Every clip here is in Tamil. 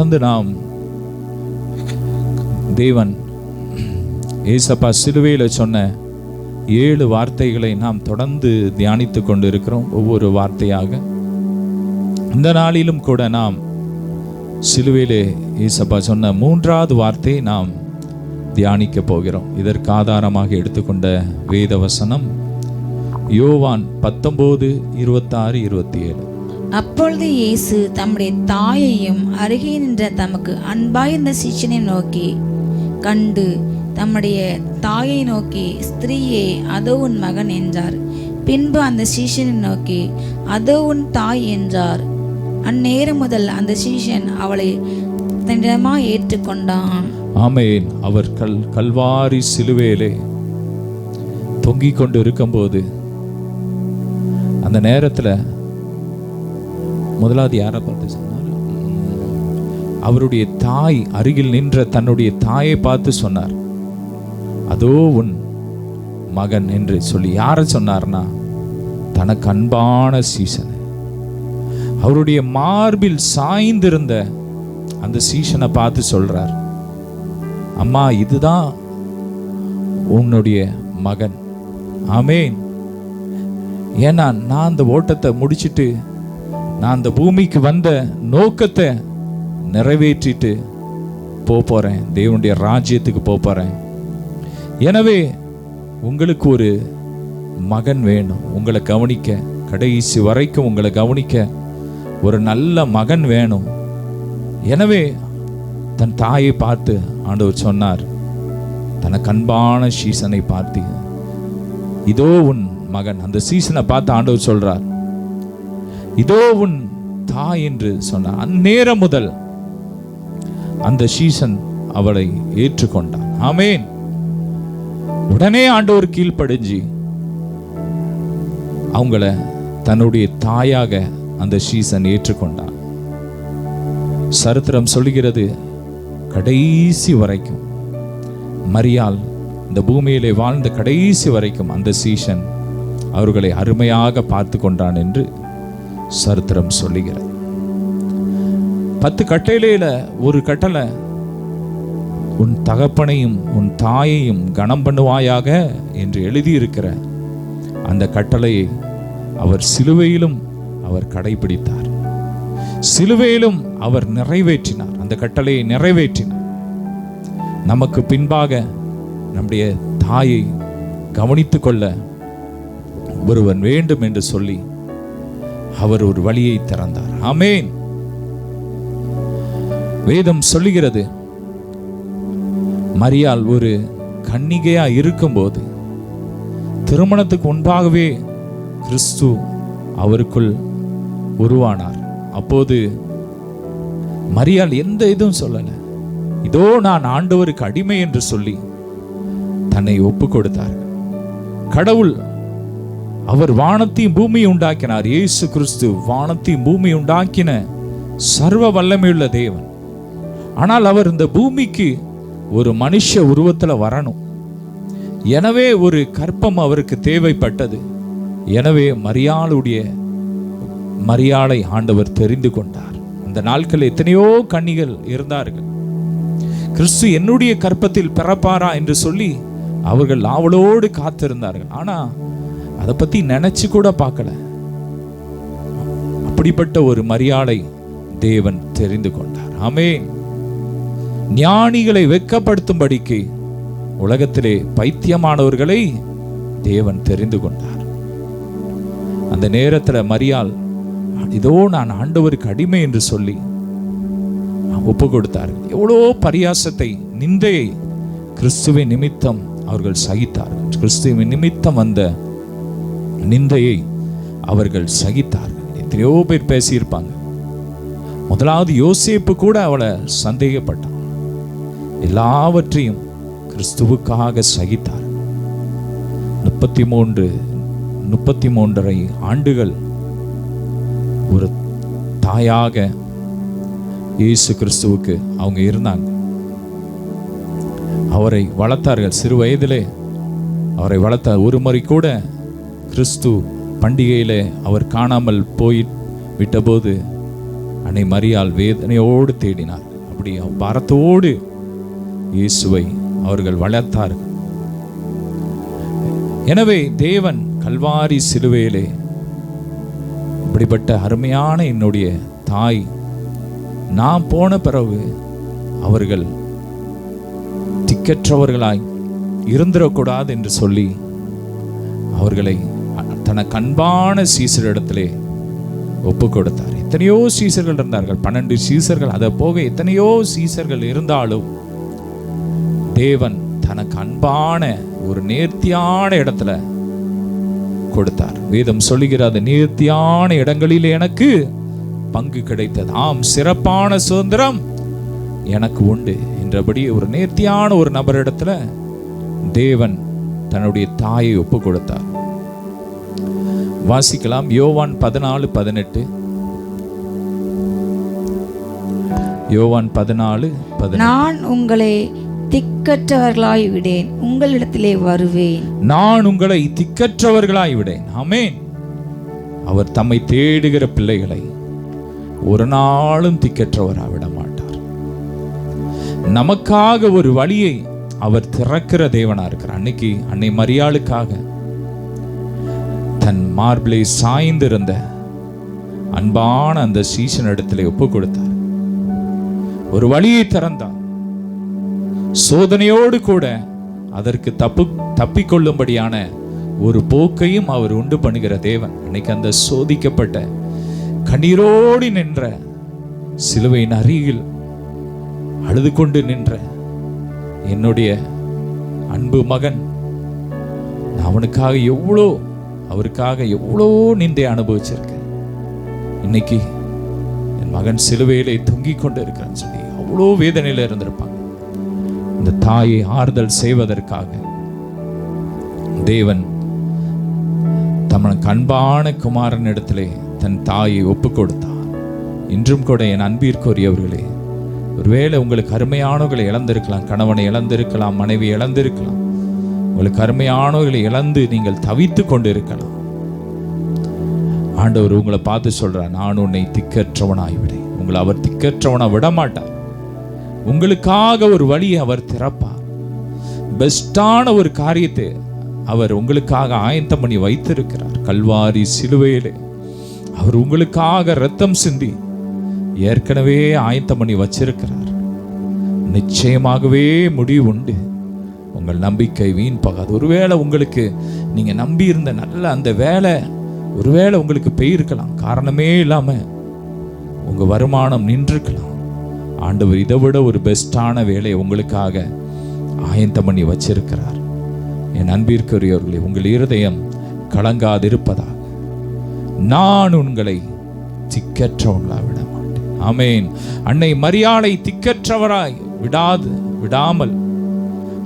தொடர்ந்து நாம் தேவன் ஏசப்பா சிலுவையில் சொன்ன ஏழு வார்த்தைகளை நாம் தொடர்ந்து தியானித்து கொண்டு இருக்கிறோம் ஒவ்வொரு வார்த்தையாக. இந்த நாளிலும் கூட நாம் சிலுவையிலே ஏசப்பா சொன்ன மூன்றாவது வார்த்தை நாம் தியானிக்க போகிறோம். இதற்கு ஆதாரமாக எடுத்துக்கொண்ட வேத வசனம் யோவான் பத்தொம்போது இருபத்தாறு இருபத்தி ஏழு அப்பொழுது இயேசு தம்முடைய தாயையும் அருகே நின்ற தமக்கு அன்பாயிருந்த சீச்சனை நோக்கி கண்டு தம்முடைய தாயை நோக்கி ஸ்திரீயே அதோ உன் மகன் என்றார். பின்பு அந்த சீஷனை நோக்கி அதோ உன் தாய் என்றார். அந்நேரம் முதல் அந்த சீஷன் அவளை தன்னிடமா ஏற்றுக்கொண்டான். ஆமேன். அவர் கல் கல்வாரி சிலுவையிலே தொங்கிக் கொண்டு இருக்கும்போது அந்த நேரத்தில் முதலாவது யாரை பார்த்து சொன்னார்? அவருடைய தாய் அருகில் நின்ற தன்னுடைய தாயை பார்த்து சொன்னார். அதோ உன் மகன் என்று சொல்லி யாரை சொன்னார்னா? தனக்கு அன்பான சீசனை. அவருடைய மார்பில் சாய்ந்திருந்த அந்த சீசனை பார்த்து சொல்றார். அம்மா இதுதான் உன்னுடைய மகன். ஆமேன். ஏன்னா நான் அந்த ஓட்டத்தை முடிச்சிட்டு நான் அந்த பூமிக்கு வந்த நோக்கத்தை நிறைவேற்றிட்டு போக போகிறேன் தேவனுடைய ராஜ்யத்துக்கு போக போகிறேன் எனவே உங்களுக்கு ஒரு மகன் வேணும். உங்களை கவனிக்க கடைசி வரைக்கும் உங்களை கவனிக்க ஒரு நல்ல மகன் வேணும். எனவே தன் தாயை பார்த்து ஆண்டவர் சொன்னார் தனக்கு அன்பான சீசனை பார்த்து இதோ உன் மகன். அந்த சீசனை பார்த்து ஆண்டவர் சொல்றார் இதோ உன் தாய் என்று சொன்னார் அந்நேரம் முதல் அந்த சீசன் அவளை ஏற்றுக்கொண்டான். ஆமேன். உடனே ஆண்டவர் கீழ்ப்படிஞ்சு அவங்கள தன்னுடைய தாயாக அந்த சீசன் ஏற்றுக்கொண்டான். சரித்திரம் சொல்லுகிறது கடைசி வரைக்கும். மரியால் இந்த பூமியிலே வாழ்ந்த கடைசி வரைக்கும் அந்த சீசன் அவர்களை அருமையாக பார்த்து கொண்டான் என்று சரித்திரம் சொல்லுகிறது. பத்து கட்டளையில ஒரு கட்டளை உன் தகப்பனையும் உன் தாயையும் கனம் பண்ணுவாயாக என்று எழுதியிருக்கிற அந்த கட்டளையை அவர் சிலுவையிலும் அவர் கடைபிடித்தார். சிலுவையிலும் அவர் நிறைவேற்றினார். அந்த கட்டளையை நிறைவேற்றினார். நமக்கு பின்பாக நம்முடைய தாயை கவனித்து கொள்ள ஒருவன் வேண்டும் என்று சொல்லி அவர் ஒரு வழியை திறந்தார். ஆமேன். வேதம் சொல்லுகிறது மரியாள் ஒரு கன்னிகையா இருக்கும்போது திருமணத்துக்கு முன்பாகவே கிறிஸ்து அவருக்குள் உருவானார். அப்போது மரியாள் எந்த இதுவும் சொல்லல. இதோ நான் ஆண்டவருக்கு அடிமை என்று சொல்லி தன்னை ஒப்பு கொடுத்தார் கடவுள் அவர் வானத்தையும் பூமியை உண்டாக்கினார். இயேசு கிறிஸ்து வானத்தையும் பூமி உண்டாக்கின சர்வ வல்லமையுள்ள தேவன். ஆனால் அவர் இந்த பூமிக்கு ஒரு மனுஷ உருவத்தில் வரணும். எனவே ஒரு கற்பம் அவருக்கு தேவைப்பட்டது. எனவே மரியாளுடைய மரியாளை ஆண்டவர் தெரிந்து கொண்டார். அந்த நாட்கள் எத்தனையோ கன்னிகள் இருந்தார்கள். கிறிஸ்து என்னுடைய கற்பத்தில் பிறப்பாரா என்று சொல்லி அவர்கள் ஆவலோடு காத்திருந்தார்கள். ஆனால் அதை பத்தி நினைச்சு கூட பார்க்கல. அப்படிப்பட்ட ஒரு மரியாதை தேவன் தெரிந்து கொண்டார். ஆமே ஞானிகளை வெக்கப்படுத்தும்படிக்கு உலகத்திலே பைத்தியமானவர்களை தேவன் தெரிந்து கொண்டார். அந்த நேரத்தில் மரியாள் இதோ நான் ஆண்டவருக்கு அடிமை என்று சொல்லி ஒப்பு கொடுத்தார்கள். எவ்வளோ பரியாசத்தை நிந்தையை கிறிஸ்துவின் நிமித்தம் அவர்கள் சகித்தார்கள். கிறிஸ்துவின் நிமித்தம் வந்த நிந்தையை அவர்கள் சகித்தார்கள். எத்தனையோ பேர் பேசியிருப்பாங்க. முதலாவது யோசிப்பு கூட அவளை சந்தேகப்பட்டான். எல்லாவற்றையும் கிறிஸ்துவுக்காக சகித்தார். முப்பத்தி மூன்று முப்பத்தி மூன்றரை ஆண்டுகள் ஒரு தாயாக இயேசு கிறிஸ்துவுக்கு அவங்க இருந்தாங்க. அவரை வளர்த்தார்கள். சிறு வயதிலே அவரை வளர்த்த ஒரு முறை கூட கிறிஸ்து பண்டிகையிலே அவர் காணாமல் போய் விட்டபோது அன்னை மரியால் வேதனையோடு தேடினார். அப்படி பாரத்தோடு இயேசுவை அவர்கள் வளர்த்தார்கள் எனவே தேவன் கல்வாரி சிலுவையிலே இப்படிப்பட்ட அருமையான என்னுடைய தாய் நான் போன பிறகு அவர்கள் திக்கற்றவர்களாய் இருந்திடக்கூடாது என்று சொல்லி அவர்களை தனக்கு அன்பான சீசரிடத்திலே ஒப்பு கொடுத்தார் எத்தனையோ சீசர்கள் இருந்தார்கள். பன்னெண்டு சீசர்கள் அதை போக எத்தனையோ சீசர்கள் இருந்தாலும் தேவன் தனக்கு அன்பான ஒரு நேர்த்தியான இடத்துல கொடுத்தார். வேதம் சொல்லுகிறது நேர்த்தியான இடங்களில் எனக்கு பங்கு கிடைத்தது. ஆம் சிறப்பான சுதந்திரம் எனக்கு உண்டு என்றபடி ஒரு நேர்த்தியான ஒரு நபரிடத்துல தேவன் தன்னுடைய தாயை ஒப்பு கொடுத்தார் வாசிக்கலாம். யோவான் பதினாலு பதினெட்டு. யோவான் பதினாலு நான் உங்களை திக்கற்றவர்களாய் விடேன் உங்களிடத்திலே வருவேன். நான் உங்களை திக்கற்றவர்களாய் விடேன் ஆமென். அவர் தம்மை தேடுகிற பிள்ளைகளை ஒரு நாளும் திக்கற்றவரா விட மாட்டார். நமக்காக ஒரு வழியை அவர் திறக்கிற தேவனா இருக்கிறார். அன்னைக்கு அன்னை மரியாளுக்காக தன் மார்பிளை சாய்ந்திருந்த அன்பான அந்த சீசன் இடத்திலே ஒப்பு கொடுத்தார் ஒரு வழியை திறந்தார். சோதனையோடு கூட அதற்கு தப்பு தப்பிக்கொள்ளும்படியான ஒரு போக்கையும் அவர் உண்டு பண்ணுகிற தேவன். அன்னைக்கு அந்த சோதிக்கப்பட்ட கண்ணீரோடு நின்ற சிலுவையின் அருகில் அழுது கொண்டு நின்ற என்னுடைய அன்பு மகன் நான் அவனுக்காக எவ்வளோ அவருக்காக எவ்வளோ நின்றே அனுபவிச்சிருக்கேன் இன்னைக்கு என் மகன் சிலுவையிலே தொங்கிக் கொண்டு இருக்கிறான்னு சொல்லி அவ்வளோ வேதனையில் இருந்திருப்பாங்க. இந்த தாயை ஆறுதல் செய்வதற்காக தேவன் தமன் அன்பான குமாரன் இடத்திலே தன் தாயை ஒப்பு கொடுத்தார் இன்றும் கூட என் அன்பிற்குரியவர்களே ஒருவேளை உங்களுக்கு அருமையானவர்களை இழந்திருக்கலாம் கணவனை இழந்திருக்கலாம் மனைவி இழந்திருக்கலாம் உங்களுக்கு அருமையானவர்களை இழந்து நீங்கள் தவித்து கொண்டு இருக்கலாம் ஆண்டவர் உங்களை பார்த்து சொல்கிறார் நான் உன்னை திக்கற்றவனாகிவிடேன் உங்களை அவர் திக்கற்றவனா விட மாட்டார் உங்களுக்காக ஒரு வழியை அவர் திறப்பார். பெஸ்டான ஒரு காரியத்தை அவர் உங்களுக்காக ஆயத்தம் பண்ணி வைத்திருக்கிறார். கல்வாரி சிலுவையிலே அவர் உங்களுக்காக ரத்தம் சிந்தி ஏற்கனவே ஆயத்தம் பண்ணி வச்சிருக்கிறார். நிச்சயமாகவே முடிவு உண்டு. உங்கள் நம்பிக்கை வீண் போகாது. ஒருவேளை உங்களுக்கு நீங்கள் நம்பி இருந்த நல்ல அந்த வேலை ஒருவேளை உங்களுக்கு பெய்யிருக்கலாம் காரணமே இல்லாமல் உங்கள் வருமானம் நின்றுக்கலாம் ஆண்டவர் இதை விட ஒரு பெஸ்டான வேலையை உங்களுக்காக ஆயந்தம் பண்ணி வச்சிருக்கிறார். என் அன்பிற்குரியவர்களே உங்கள் இருதயம் கலங்காதிருப்பதாக. நான் உங்களை திக்கற்றவங்களா விட மாட்டேன். ஆமேன். அன்னை மரியாதை திக்கற்றவராய் விடாது விடாமல்.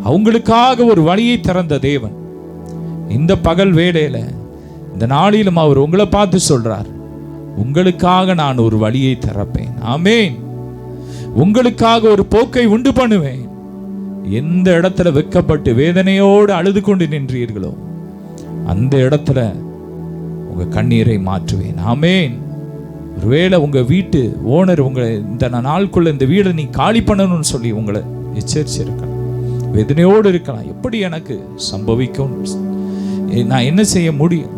அவங்களுக்காக ஒரு வழியை திறந்த தேவன். இந்த பகல் வேடையில் இந்த நாளிலும் அவர் உங்களை பார்த்து சொல்றார் உங்களுக்காக நான் ஒரு வழியை திறப்பேன். ஆமேன். உங்களுக்காக ஒரு போக்கை உண்டு பண்ணுவேன். எந்த இடத்துல வெக்கப்பட்டு வேதனையோடு அழுது கொண்டு நின்றீர்களோ அந்த இடத்துல உங்க கண்ணீரை மாற்றுவேன். ஆமேன். ஒருவேளை உங்க வீட்டு ஓனர் உங்களை இந்த நாளுக்குள்ள இந்த வீடை நீ காலி பண்ணணும்னு சொல்லி உங்களை எச்சரிச்சிருக்கலாம் வேதனையோடு இருக்கலாம் எப்படி எனக்கு சம்பவிக்கும்? நான் என்ன செய்ய முடியும்?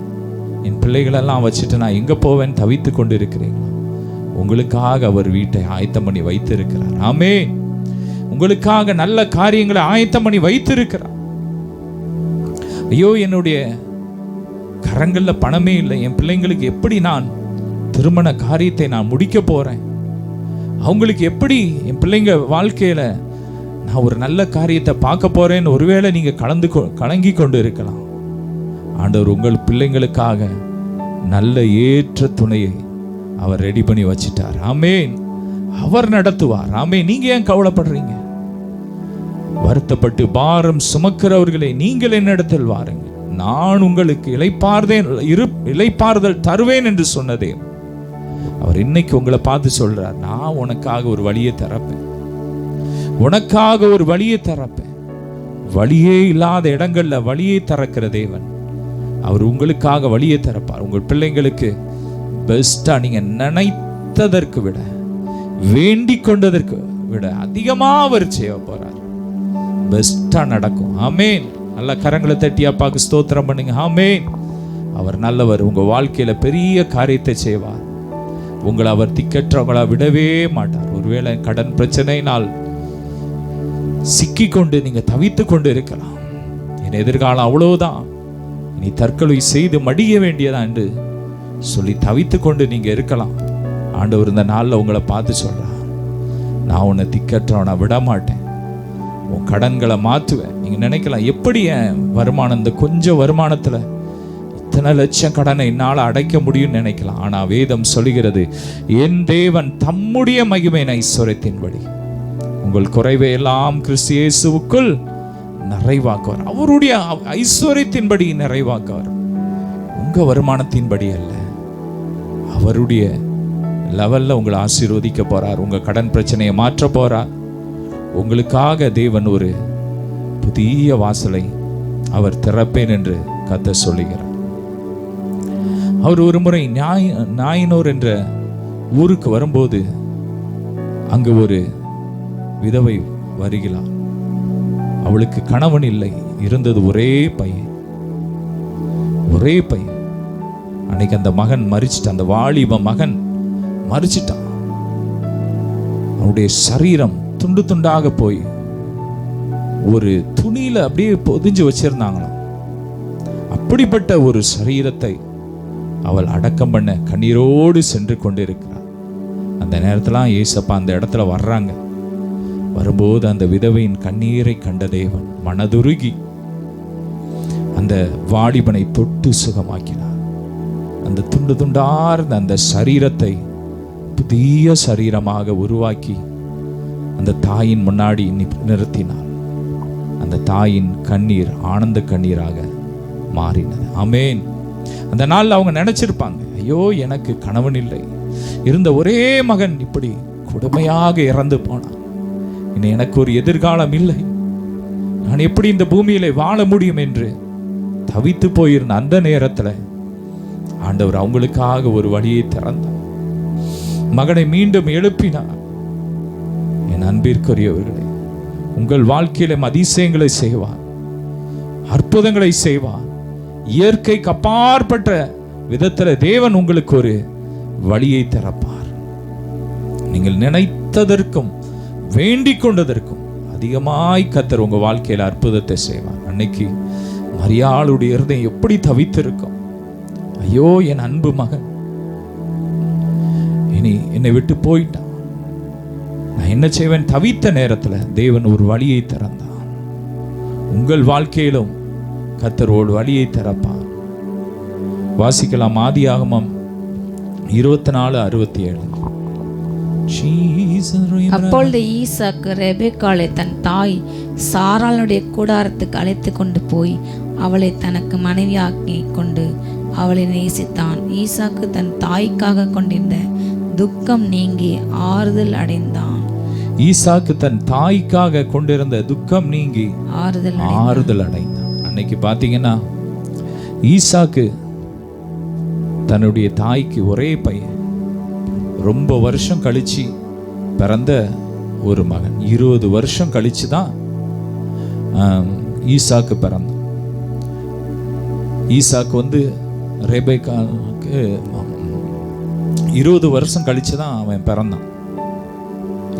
என் பிள்ளைகளெல்லாம் வச்சுட்டு நான் எங்கே போவேன் தவித்து கொண்டு இருக்கிறேன் உங்களுக்காக அவர் வீட்டை ஆயத்தம் பண்ணி வைத்திருக்கிறார். ஆமே உங்களுக்காக நல்ல காரியங்களை ஆயத்தம் பண்ணி வைத்திருக்கிறார். ஐயோ என்னுடைய கரங்களில் பணமே இல்லை. என் பிள்ளைங்களுக்கு எப்படி நான் திருமண காரியத்தை நான் முடிக்க போகிறேன் அவங்களுக்கு எப்படி என் பிள்ளைங்க வாழ்க்கையில் நான் ஒரு நல்ல காரியத்தை பார்க்க போறேன்னு ஒருவேளை நீங்க கலந்து கொ- கலங்கி கொண்டு இருக்கலாம். ஆண்டவர் உங்கள் பிள்ளைங்களுக்காக நல்ல ஏற்ற துணையை அவர் ரெடி பண்ணி வச்சிட்டார். ஆமேன். அவர் நடத்துவார். ஆமே நீங்க ஏன் கவலைப்படுறீங்க? வருத்தப்பட்டு பாரம் சுமக்கிறவர்களை நீங்கள் என்னிடத்தில் வாருங்கள். நான் உங்களுக்கு இழைப்பார்தேன் இரு இழைப்பார்தல் தருவேன் என்று சொன்னதே. அவர் இன்னைக்கு உங்களை பார்த்து சொல்றார். நான் உனக்காக ஒரு வழியை தரப்பேன். உனக்காக ஒரு வழியை திறப்பேன். வழியே இல்லாத இடங்கள்ல வழியை திறக்கிற தேவன். அவர் உங்களுக்காக வழியை திறப்பார். உங்கள் பிள்ளைங்களுக்கு பெஸ்ட்டாக நீங்கள் நினைத்ததற்கு விட வேண்டிக் கொண்டதற்கு விட அதிகமாக அவர் செய்ய போகிறார் பெஸ்ட்டாக நடக்கும். ஆமேன் நல்ல கரங்களை தட்டி அப்பாவுக்கு ஸ்தோத்திரம் பண்ணுங்க. ஆமேன் அவர் நல்லவர். உங்கள் வாழ்க்கையில் பெரிய காரியத்தை செய்வார். உங்களை அவர் திக்கற்றவங்களா விடவே மாட்டார். ஒருவேளை கடன் பிரச்சனையினால் சிக்கிக்கொண்டு நீங்க தவித்து கொண்டு இருக்கலாம். என் எதிர்காலம் அவ்வளவுதான். நீ தற்கொலை செய்து மடிய வேண்டியதா என்று சொல்லி தவித்து கொண்டு நீங்க இருக்கலாம். ஆண்டவர் இந்த நாளில் உங்களை பார்த்து சொல்றார். நான் உன்னை திக்கற்றவனை விட மாட்டேன் உன் கடன்களை மாற்றுவேன். நீங்க நினைக்கலாம் எப்படி என் வருமானம் இந்த கொஞ்சம் வருமானத்துல இத்தனை லட்சம் கடனை என்னால் அடைக்க முடியும்னு நினைக்கலாம். ஆனா வேதம் சொல்லுகிறது என் தேவன் தம்முடைய மகிமை ஐஸ்வரத்தின்படி உங்கள் குறைவை எல்லாம் கிறிஸ்தியேசுவுக்குள் நிறைவாக்குவார். அவருடைய ஐஸ்வர்யத்தின்படி நிறைவாக்குவார். உங்க வருமானத்தின்படி அல்ல. அவருடைய லெவல்ல உங்களை ஆசீர்வதிக்க போறார். உங்க கடன் பிரச்சனையை மாற்ற போறார். உங்களுக்காக தேவன் ஒரு புதிய வாசலை அவர் திறப்பேன் என்று கத்த சொல்லுகிறார். அவர் ஒரு முறை நாய் நாயினோர் என்ற ஊருக்கு வரும்போது அங்கு ஒரு விதவை வருகிறார் அவளுக்கு கணவன் இல்லை இருந்தது ஒரே பையன். ஒரே பையன். அன்னைக்கு அந்த மகன் மறிச்சிட்டான் அந்த வாலிப மகன் மறிச்சிட்டான் அவனுடைய சரீரம் துண்டு துண்டாக போய் ஒரு துணியில அப்படியே பொதிஞ்சு வச்சிருந்தாங்களாம். அப்படிப்பட்ட ஒரு சரீரத்தை அவள் அடக்கம் பண்ண கண்ணீரோடு சென்று கொண்டிருக்கிறார் அந்த நேரத்துல ஏசப்பா அந்த இடத்துல வர்றாங்க. வரும்போது அந்த விதவையின் கண்ணீரை கண்ட தேவன் மனதுருகி அந்த வாலிபனை தொட்டு சுகமாக்கினார். அந்த துண்டு துண்டார்ந்த அந்த சரீரத்தை புதிய சரீரமாக உருவாக்கி அந்த தாயின் முன்னாடி நி- நிறுத்தினார். அந்த தாயின் கண்ணீர் ஆனந்த கண்ணீராக மாறினது. அமேன் அந்த நாளில் அவங்க நினைச்சிருப்பாங்க ஐயோ எனக்கு கணவன் இல்லை. இருந்த ஒரே மகன் இப்படி கொடுமையாக இறந்து போனான். இனி எனக்கு ஒரு எதிர்காலம் இல்லை. நான் எப்படி இந்த பூமியில வாழ முடியும் என்று தவித்து போயிருந்த அந்த நேரத்துல ஆண்டவர் அவங்களுக்காக ஒரு வழியை திறந்தார். மகனை மீண்டும் எழுப்பினார். என் அன்பிற்குரியவர்களே உங்கள் வாழ்க்கையிலும் அதிசயங்களை செய்வார் அற்புதங்களை செய்வார். இயற்கைக்கு அப்பாற்பட்ட விதத்துல தேவன் உங்களுக்கு ஒரு வழியை திறப்பார் நீங்கள் நினைத்ததற்கும் வேண்டிக் கொண்டதற்கும் அதிகமாய் கத்தர் உங்கள் வாழ்க்கையில் அற்புதத்தை செய்வார். அன்னைக்கு மரியாளுடைய இருதயம் எப்படி தவித்திருக்கும்? ஐயோ என் அன்பு மகன். இனி என்னை விட்டு போயிட்டான். நான் என்ன செய்வேன்? தவித்த நேரத்தில் தேவன் ஒரு வழியை திறந்தான். உங்கள் வாழ்க்கையிலும் கத்தர் ஒரு வழியை திறப்பார். வாசிக்கலாம் ஆதியாகமம் இருபத்தி நாலு அறுபத்தி ஏழு அப்பொழுது ஈசாக்கு ரெபெக்காளை தன் தாய் சாராளுடைய கூடாரத்துக்கு அழைத்து கொண்டு போய் அவளை தனக்கு மனைவியாக்கி கொண்டு அவளை நேசித்தான். ஈசாக்கு தன் தாய்க்காக கொண்டிருந்த துக்கம் நீங்கி ஆறுதல் அடைந்தான். ஈசாக்கு தன் தாய்க்காக கொண்டிருந்த துக்கம் நீங்கி ஆறுதல் ஆறுதல் அடைந்தான். அன்னைக்கு பார்த்தீங்கன்னா ஈசாக்கு தன்னுடைய தாய்க்கு ஒரே பையன். ரொம்ப வருஷம் கழிச்சு பிறந்த ஒரு மகன். இருபது வருஷம் கழித்து தான் ஈசாக்கு பிறந்தான். ஈசாக்கு வந்து ரெபேக்காவுக்கு இருபது வருஷம் கழித்து தான் அவன் பிறந்தான்.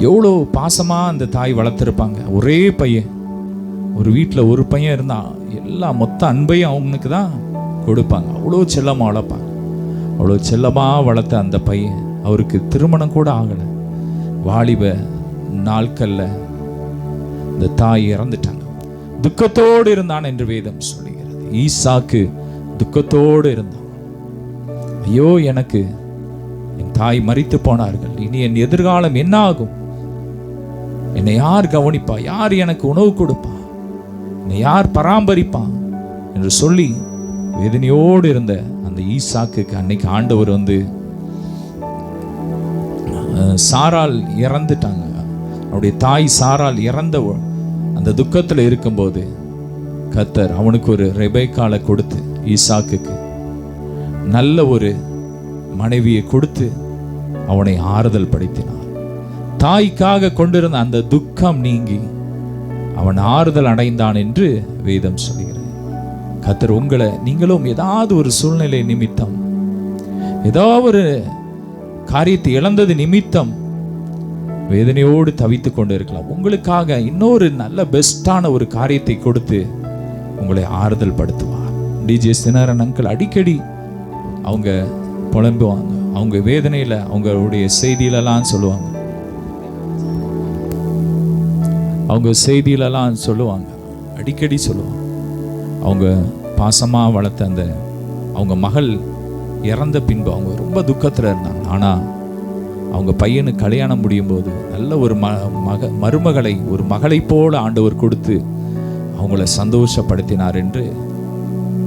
எவ்வளோ பாசமாக அந்த தாய் வளர்த்துருப்பாங்க. ஒரே பையன். ஒரு வீட்டில் ஒரு பையன் இருந்தான் எல்லா மொத்த அன்பையும் அவனுக்கு தான் கொடுப்பாங்க. அவ்வளோ செல்லமாக வளர்ப்பாங்க. அவ்வளோ செல்லமாக வளர்த்த அந்த பையன். அவருக்கு திருமணம் கூட ஆகலை. வாலிப நாட்களில் இந்த தாய் இறந்துட்டாங்க. துக்கத்தோடு இருந்தான் என்று வேதம் சொல்லுகிறது. ஈசாக்கு துக்கத்தோடு இருந்தான். ஐயோ எனக்கு என் தாய் மறித்து போனார்கள். இனி என் எதிர்காலம் என்ன ஆகும்? என்னை யார் கவனிப்பா? யார் எனக்கு உணவு கொடுப்பா? என்னை யார் பராமரிப்பான் என்று சொல்லி வேதனையோடு இருந்த அந்த ஈசாக்கு அன்னைக்கு ஆண்டவர் வந்து சாரால் இறந்துட்டாங்க. அவருடைய தாய் சாரால் இறந்த அந்த துக்கத்தில் இருக்கும்போது கத்தர் அவனுக்கு ஒரு ரெபைக்காலை கொடுத்து ஈசாக்குக்கு நல்ல ஒரு மனைவியை கொடுத்து அவனை ஆறுதல் படுத்தினார். தாய்க்காக கொண்டிருந்த அந்த துக்கம் நீங்கி அவன் ஆறுதல் அடைந்தான் என்று வேதம் சொல்கிறது. கத்தர் உங்களை நீங்களும் ஏதாவது ஒரு சூழ்நிலை நிமித்தம் ஏதாவது ஒரு காரியத்தை இழந்தது நிமித்தம் வேதனையோடு தவித்து கொண்டு இருக்கலாம். உங்களுக்காக இன்னொரு நல்ல பெஸ்டான ஒரு காரியத்தை கொடுத்து உங்களை ஆறுதல் படுத்துவார். டிஜே சினரன் அங்கிள் அடிக்கடி அவங்க புலம்புவாங்க. அவங்க வேதனையில் அவங்களுடைய செய்தியிலலாம் சொல்லுவாங்க. அவங்க செய்தியிலலாம் சொல்லுவாங்க. அடிக்கடி சொல்லுவாங்க. அவங்க பாசமாக வளர்த்த அந்த அவங்க மகள் இறந்த பின்பு அவங்க ரொம்ப துக்கத்தில் இருந்தாங்க. ஆனால் அவங்க பையனுக்கு கல்யாணம் முடியும் போது நல்ல ஒரு ம மக மருமகளை ஒரு மகளைப் போல ஆண்டவர் கொடுத்து அவங்கள சந்தோஷப்படுத்தினார் என்று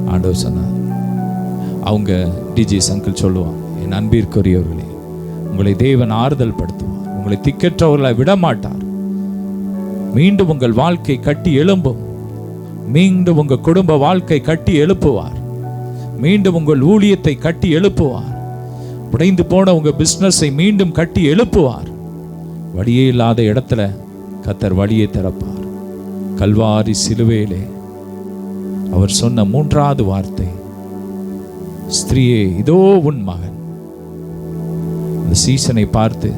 ஆண்டவர் சொன்னார். அவங்க டிஜே சங்கில் சொல்லுவான் என் அன்பிற்குரியவர்களே உங்களை தேவன் ஆறுதல் படுத்துவார். உங்களை திக்கற்றவர்களை விடமாட்டார். மீண்டும் உங்கள் வாழ்க்கை கட்டி எழும்பும். மீண்டும் உங்கள் குடும்ப வாழ்க்கை கட்டி எழுப்புவார். மீண்டும் உங்கள் ஊழியத்தை கட்டி எழுப்புவார். உடைந்து போன உங்க பிஸ்னஸை மீண்டும் கட்டி எழுப்புவார். வழியே இல்லாத இடத்துல கத்தர் வழியை திறப்பார். கல்வாரி சிலுவையிலே அவர் சொன்ன மூன்றாவது வார்த்தை ஸ்திரீயே இதோ உன் மகன். இந்த சீசனை பார்த்து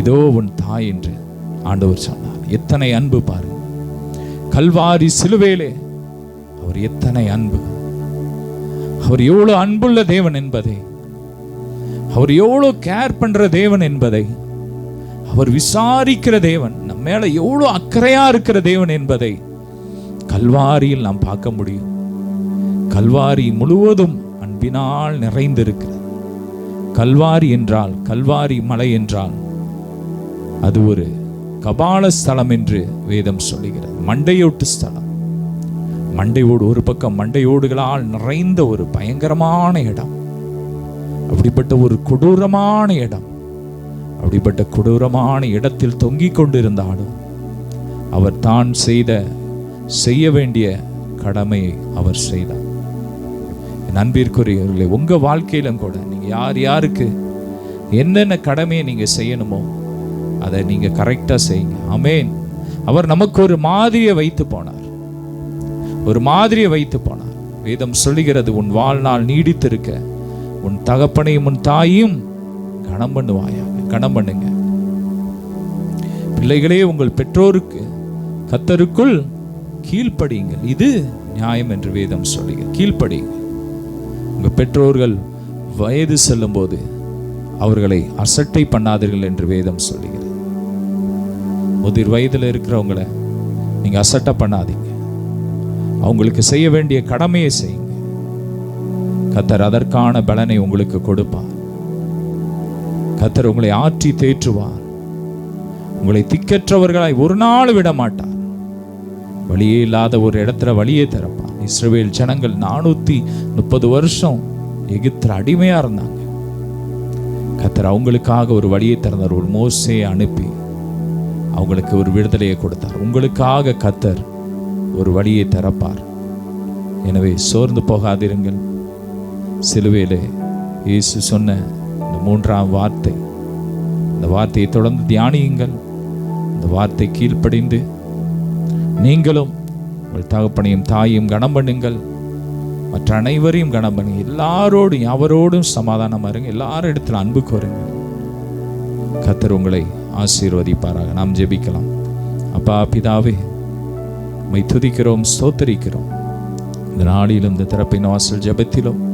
இதோ உன் தாய் என்று ஆண்டவர் சொன்னார். எத்தனை அன்பு பாரு கல்வாரி சிலுவையிலே அவர் எத்தனை அன்பு. அவர் எவ்வளோ அன்புள்ள தேவன் என்பதை அவர் எவ்வளோ கேர் பண்ற தேவன் என்பதை அவர் விசாரிக்கிற தேவன் நம்ம மேல எவ்வளோ அக்கறையாக இருக்கிற தேவன் என்பதை கல்வாரியில் நாம் பார்க்க முடியும். கல்வாரி முழுவதும் அன்பினால் நிறைந்திருக்கிறது. கல்வாரி என்றால் கல்வாரி மலை என்றால் அது ஒரு கபால ஸ்தலம் என்று வேதம் சொல்லுகிறது. மண்டையோட்டு ஸ்தலம். மண்டையோடு ஒரு பக்கம் மண்டையோடுகளால் நிறைந்த ஒரு பயங்கரமான இடம். அப்படிப்பட்ட ஒரு கொடூரமான இடம். அப்படிப்பட்ட கொடூரமான இடத்தில் தொங்கிக் கொண்டிருந்தாலும் அவர் தான் செய்த செய்ய வேண்டிய கடமையை அவர் செய்தார். நண்பிற்குரியவர்களே உங்கள் வாழ்க்கையிலும் கூட நீங்கள் யார் யாருக்கு என்னென்ன கடமையை நீங்கள் செய்யணுமோ அதை நீங்கள் கரெக்டாக செய்யுங்க. அமேன் அவர் நமக்கு ஒரு மாதிரியை வைத்து போனார். ஒரு மாதிரியை வைத்து போனார். வேதம் சொல்லுகிறது உன் வாழ்நாள் நீடித்திருக்க உன் தகப்பனையும் உன் தாயும் கணம் பண்ணுவாயாக கணம் பண்ணுங்க. பிள்ளைகளே உங்கள் பெற்றோருக்கு கத்தருக்குள் கீழ்ப்படியுங்கள். இது நியாயம் என்று வேதம் சொல்லுங்க கீழ்ப்படியுங்கள். உங்க பெற்றோர்கள் வயது செல்லும்போது அவர்களை அசட்டை பண்ணாதீர்கள் என்று வேதம் சொல்லுகிறது. முதிர் வயதில் இருக்கிறவங்களை நீங்க அசட்டை பண்ணாதீங்க. அவங்களுக்கு செய்ய வேண்டிய கடமையை செய்யுங்க கத்தர் அதற்கான பலனை உங்களுக்கு கொடுப்பார். கத்தர் உங்களை ஆற்றி தேற்றுவார். உங்களை திக்கற்றவர்களாய் ஒரு நாள் விட மாட்டார். வழியே இல்லாத ஒரு இடத்துல வழியே திறப்பார். இஸ்ரவேல் ஜனங்கள் நானூத்தி முப்பது வருஷம் எகிப்தில் அடிமையா இருந்தாங்க. கத்தர் அவங்களுக்காக ஒரு வழியை திறந்தார். ஒரு மோசையை அனுப்பி அவங்களுக்கு ஒரு விடுதலையை கொடுத்தார். உங்களுக்காக கத்தர் ஒரு வழியை திறப்பார் எனவே சோர்ந்து போகாதிருங்கள். சிலுவையிலே இயேசு சொன்ன இந்த மூன்றாம் வார்த்தை. இந்த வார்த்தையை தொடர்ந்து தியானியுங்கள். இந்த வார்த்தை கீழ்ப்படிந்து நீங்களும் உங்கள் தகப்பனையும் தாயையும் கனம் பண்ணுங்கள். மற்ற அனைவரையும் கனம் பண்ணுங்க எல்லாரோடும் அவரோடும் சமாதானமா இருங்க எல்லாரும் இடத்துல அன்பு கோருங்க கத்தர் உங்களை ஆசீர்வதிப்பாராக. நாம் ஜெபிக்கலாம். அப்பா பிதாவே உம்மை துதிக்கிறோம் ஸ்தோத்தரிக்கிறோம். இந்த நாளிலும் இந்த திறப்பின் வாசல் ஜபத்திலும்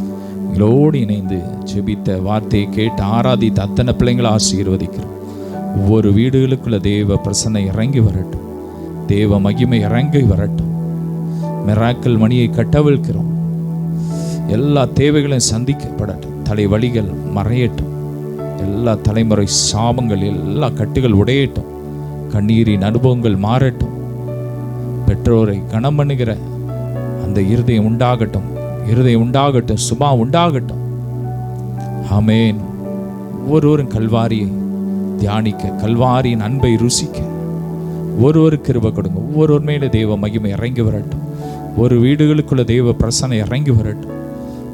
எங்களோடு இணைந்து ஜெபித்த வார்த்தையை கேட்டு ஆராதித்த அத்தனை பிள்ளைங்களை ஆசீர்வதிக்கிறோம். ஒவ்வொரு வீடுகளுக்குள்ள தேவ பிரசன்னை இறங்கி வரட்டும். தேவ மகிமை இறங்கி வரட்டும். மிராக்கல் மணியை கட்டவிழ்க்கிறோம். எல்லா தேவைகளையும் சந்திக்கப்படட்டும். தலைவலிகள் மறையட்டும். எல்லா தலைமுறை சாபங்கள் எல்லா கட்டுகள் உடையட்டும். கண்ணீரின் அனுபவங்கள் மாறட்டும். பெற்றோரை கனம் பண்ணுகிற அந்த இருதயம் உண்டாகட்டும் இருதயம் உண்டாகட்டும் சுபா உண்டாகட்டும். ஆமேன். ஒவ்வொருவரும் கல்வாரியை தியானிக்க கல்வாரியின் அன்பை ருசிக்க. ஒருவரு கிருப கொடுங்க. ஒவ்வொருவர் மேலே தெய்வ மகிமை இறங்கி வரட்டும். ஒரு வீடுகளுக்குள்ள தெய்வ பிரசனை இறங்கி வரட்டும்.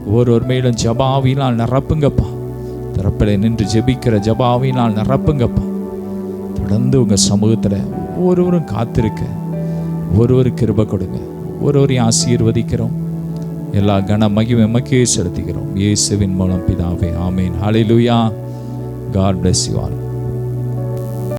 ஒவ்வொருவர் மேலும் ஜபாவினால் நிரப்புங்கப்பா. திறப்பில் நின்று ஜெபிக்கிற ஜபாவினால் நிரப்புங்கப்பா. தொடர்ந்து உங்கள் சமூகத்தில் ஒவ்வொருவரும் காத்திருக்க. ஒருவர் கிருப கொடுங்க. ஒருவரையும் ஆசீர்வதிக்கிறோம். எல்லா கன மகிமை மக்கே செலுத்துகிறோம். இயேசுவின் மூலம் பிதாவே ஆமீன். ஹalleluya காட் பிளஸ் யூ ஆல்